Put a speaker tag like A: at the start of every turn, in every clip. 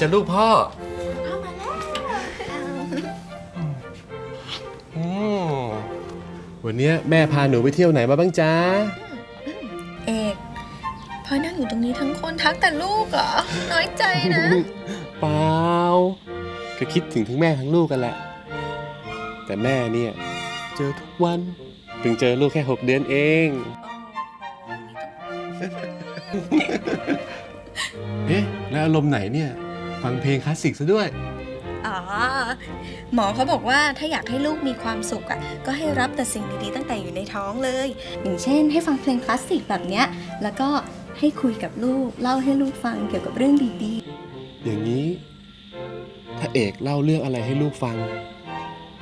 A: จะลูกพ่อ
B: พ่อมาแล้ว
A: อืมวันเนี้ยแม่พาหนูไปเที่ยวไหนมาบ้างจ๊ะ
B: เอกพอนั่งอยู่ตรงนี้ทั้งคนทักแต่ลูกเหรอ น้อยใจนะ
A: เปล่า ก็คิดถึงทั้งแม่ทั้งลูกกันแหละ แต่แม่เนี่ย เจอทุกวันเพิ่งเจอลูกแค่หกเดือนเอง เอ๊ะ แล้วอารมณ์ไหนเนี่ย ฟังเพลงคลาสสิกซะด้วย
B: อ๋อ หมอเขาบอกว่าถ้าอยากให้ลูกมีความสุขอะ ก็ให้รับแต่สิ่งดีๆตั้งแต่อยู่ในท้องเลย อย่างเช่น ให้ฟังเพลงคลาสสิกแบบเนี้ย แล้วก็ให้คุยกับลูก เล่าให้ลูกฟังเกี่ยวกับเรื่องดี
A: อย่างนี้ ถ้าเอกเล่าเรื่องอะไรให้ลูกฟัง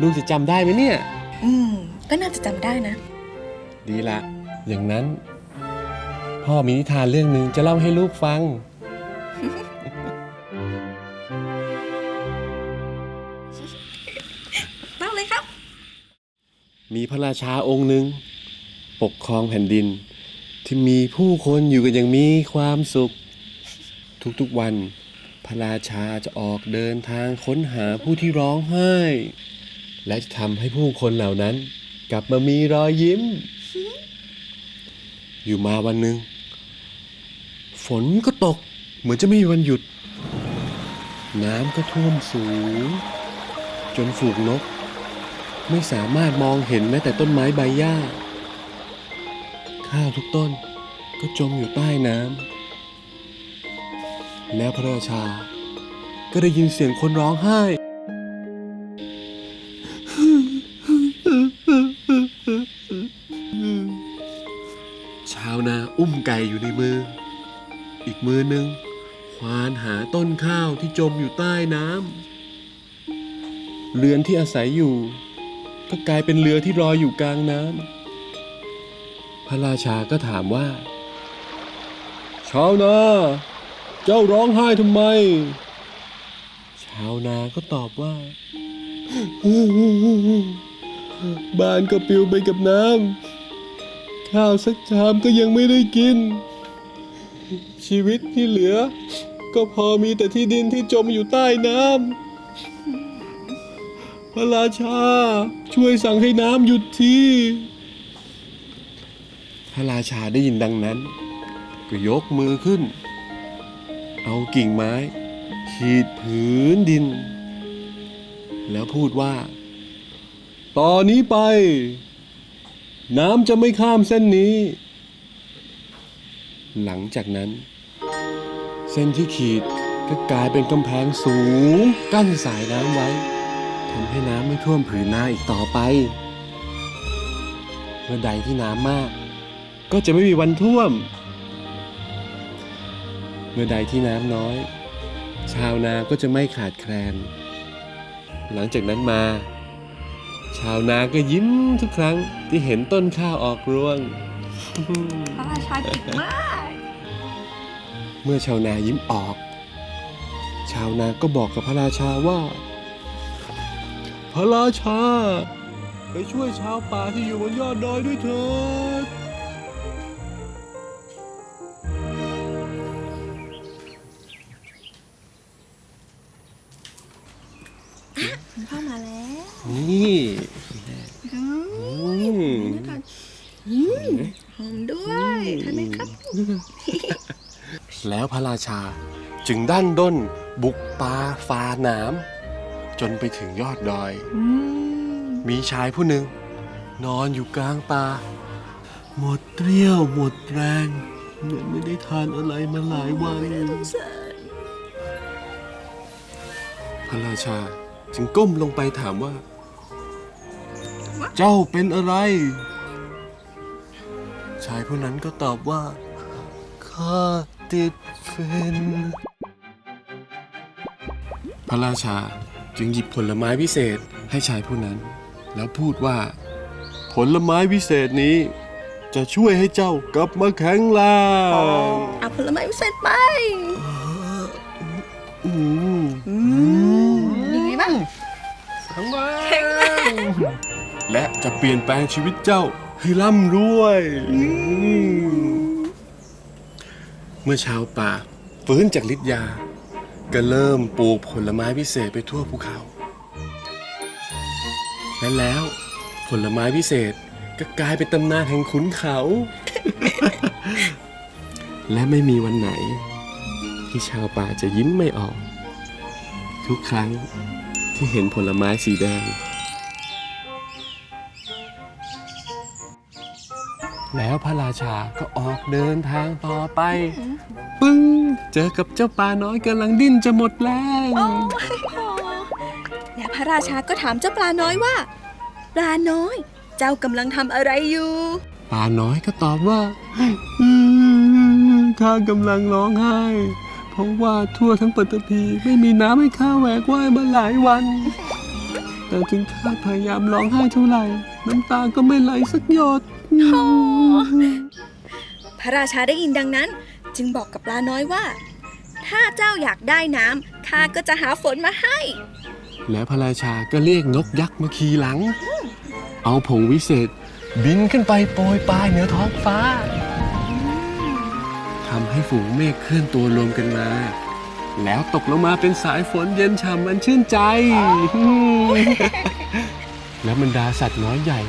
A: ลูกจะจำได้ไหมเนี่ย
B: ๆ อืม ก็น่าจะจำได้นะ
A: ดีละ อย่างนั้น พ่อมีนิทานเรื่องหนึ่งจะเล่าให้ลูกฟัง
B: เล่าเลยครับ
A: มีพระราชาองค์หนึ่ง ปกครองแผ่นดิน ที่มีผู้คนอยู่กันอย่างมีความสุข ทุกๆวัน พระราชาจะออกเดินทางค้นหาผู้ที่ร้องไห้ และจะทำให้ผู้คนเหล่านั้น กลับมามีรอยยิ้ม อยู่มาวันหนึ่งฝนก็ตกเหมือนจะไม่มีวันหยุด น้ำก็ท่วมสูง จนฝูงนก ไม่สามารถมองเห็นแม้แต่ต้นไม้ใบหญ้า ข้าวทุกต้นก็จมอยู่ใต้น้ำแล้วพระราชา ก็ได้ยินเสียงคนร้องไห้ชาวนาอุ้มไก่อยู่ในมือ อีกมือหนึ่ง ควานหาต้นข้าวที่จมอยู่ใต้น้ำเรือนที่อาศัยอยู่ ก็กลายเป็นเรือที่ลอยอยู่กลางน้ำพระราชาก็ถามว่าชาวนา เจ้าร้องไห้ทำไม ชาวนาก็ตอบว่า บ้านก็ปลิวไปกับน้ำข้าวสักชามก็ยังไม่ได้กิน ชีวิตที่เหลือ ก็พอมีแต่ที่ดินที่จมอยู่ใต้น้ำพระราชา ช่วยสั่งให้น้ำหยุดทีพระราชาได้ยินดังนั้น ก็ยกมือขึ้น เอากิ่งไม้ ขีดผืนดิน แล้วพูดว่า ตอนนี้ไป น้ำจะไม่ข้ามเส้นนี้ หลังจากนั้น ส้นที่ขีดก็กลายเป็นกำแพงสูง กั้นสายน้ำไว้ทำให้น้ำไม่ท่วมผืนนาอีกต่อไป เมื่อใดที่น้ำมาก ก็จะไม่มีวันท่วม เมื่อใดที่น้ำน้อย ชาวนาก็จะไม่ขาดแคลน หลังจากนั้นมา ชาวนาก็ยิ้มทุกครั้งที่เห็นต้นข้าวออกรวง
B: พระราชาเก่งมาก
A: เมื่อชาวนายิ้มออก ชาวนาก็บอกกับพระราชาว่า พระราชา ไปช่วยชาวป่าที่อยู่บนยอดดอยด้วยเถิด
B: คุณพ่อมาแล้ว
A: นี่
B: อืม
A: อืม
B: นี่ก่อนอืมหอมด้วยทานไหมครับ
A: แล้วพระราชาจึงดั้นด้นบุกป่าฟ้าหน้ำจนไปถึงยอดดอย
B: อืม
A: มีชายผู้หนึ่ง นอนอยู่กลางป่าหมดเรี่ยวหมดแรงเหมือนไม่ได้ทานอะไรมาหลายวัน
B: ไม่ได้สงสาร
A: พระราชาจึงก้มลงไปถามว่า เจ้าเป็นอะไร ชายผู้นั้นก็ตอบว่า ข้า ติดฟินพระราชาจึงหยิบผลไม้พิเศษให้ชายผู้นั้น แล้วพูดว่า ผลไม้พิเศษนี้ จะช่วยให้เจ้ากลับมาแข็งแรง
B: เอาผลไม้พิเศษไป
A: อืม
B: อืมยังไงบ้าง
A: แข็งแรงและจะเปลี่ยนแปลงชีวิตเจ้าให้ร่ำรวยเมื่อชาวป่าฟื้นจากฤทธิ์ยา ก็เริ่มปลูกผลไม้พิเศษไปทั่วภูเขา และแล้วผลไม้พิเศษก็กลายเป็นตำนานแห่งขุนเขา และไม่มีวันไหน ที่ชาวป่าจะยิ้มไม่ออก ทุกครั้งที่เห็นผลไม้สีแดง แล้วพระราชาก็ออกเดินทางต่อไป ปึ้ง เจอกับเจ้าปลาน้อยกำลังดิ้นจะหมดแรง
B: โอ้ยพอและพระราชาก็ถามเจ้าปลาน้อยว่า ปลาน้อย เจ้ากำลังทำอะไรอยู่
A: ปลาน้อยก็ตอบว่าอืมข้ากำลังร้องไห้ เพราะว่าทั่วทั้งปัตตภีไม่มีน้ำให้ข้าแหวกว่ายมาหลายวัน แต่ถึงข้าพยายามร้องไห้เท่าไหร่ น้ำตาก็ไม่ไหลสักหยด
B: พระราชาได้ยินดังนั้น จึงบอกกับปลาน้อยว่า ถ้าเจ้าอยากได้น้ำข้าก็จะหาฝนมาให้
A: แล้วพระราชาก็เรียกนกยักษ์มาขี่หลัง เอาผงวิเศษ บินขึ้นไปโปรยปลายเหนือท้องฟ้าทำให้ฝูงเมฆเคลื่อนตัวรวมกันมา แล้วตกลงมาเป็นสายฝนเย็นฉ่ำมันชื่นใจ แล้วบรรดาสัตว์น้อยใหญ่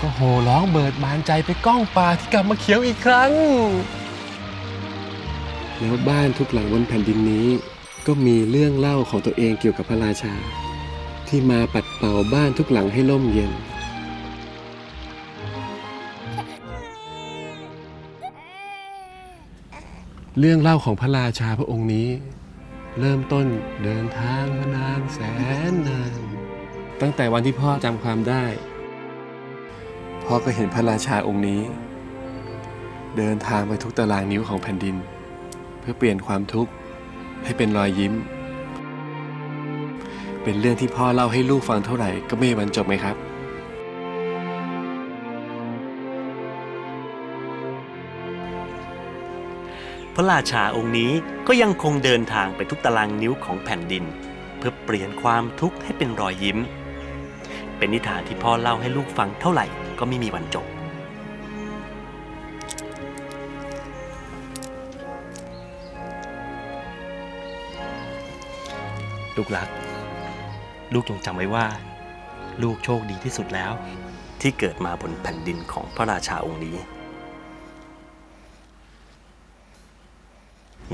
A: ก็โห่ร้องเบิดบานใจไปก้องป่าที่กลับมาเขียวอีกครั้ง แล้วบ้านทุกหลังบนแผ่นดินนี้ ก็มีเรื่องเล่าของตัวเองเกี่ยวกับพระราชา ที่มาปัดเป่าบ้านทุกหลังให้ร่มเย็นเรื่องเล่าของพระราชาพระองค์นี้ เริ่มต้นเดินทางมานานแสนนาน ตั้งแต่วันที่พ่อจำความได้ พ่อก็เห็นพระราชาองค์นี้ เดินทางไปทุกตารางนิ้วของแผ่นดิน เพื่อเปลี่ยนความทุกข์ให้เป็นรอยยิ้ม เป็นเรื่องที่พ่อเล่าให้ลูกฟังเท่าไหร่ก็ไม่มีวันจบไหมครับ
C: พระราชาองค์นี้ก็ยังคงเดินทางไปทุกตารางนิ้วของแผ่นดิน เพื่อเปลี่ยนความทุกข์ให้เป็นรอยยิ้ม เป็นนิทานที่พ่อเล่าให้ลูกฟังเท่าไหร่ก็ไม่มีวันจบ ลูกรัก ลูกจงจำไว้ว่า ลูกโชคดีที่สุดแล้ว ที่เกิดมาบนแผ่นดินของพระราชาองค์นี้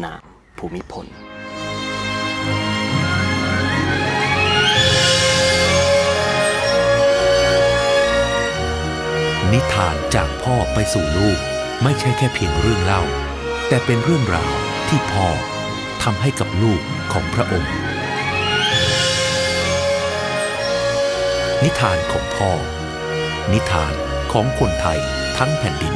C: นามภูมิพล
D: นิทานจากพ่อไปสู่ลูก ไม่ใช่แค่เพียงเรื่องเล่า แต่เป็นเรื่องราวที่พ่อทำให้กับลูกของพระองค์ นิทานของพ่อ นิทานของคนไทยทั้งแผ่นดิน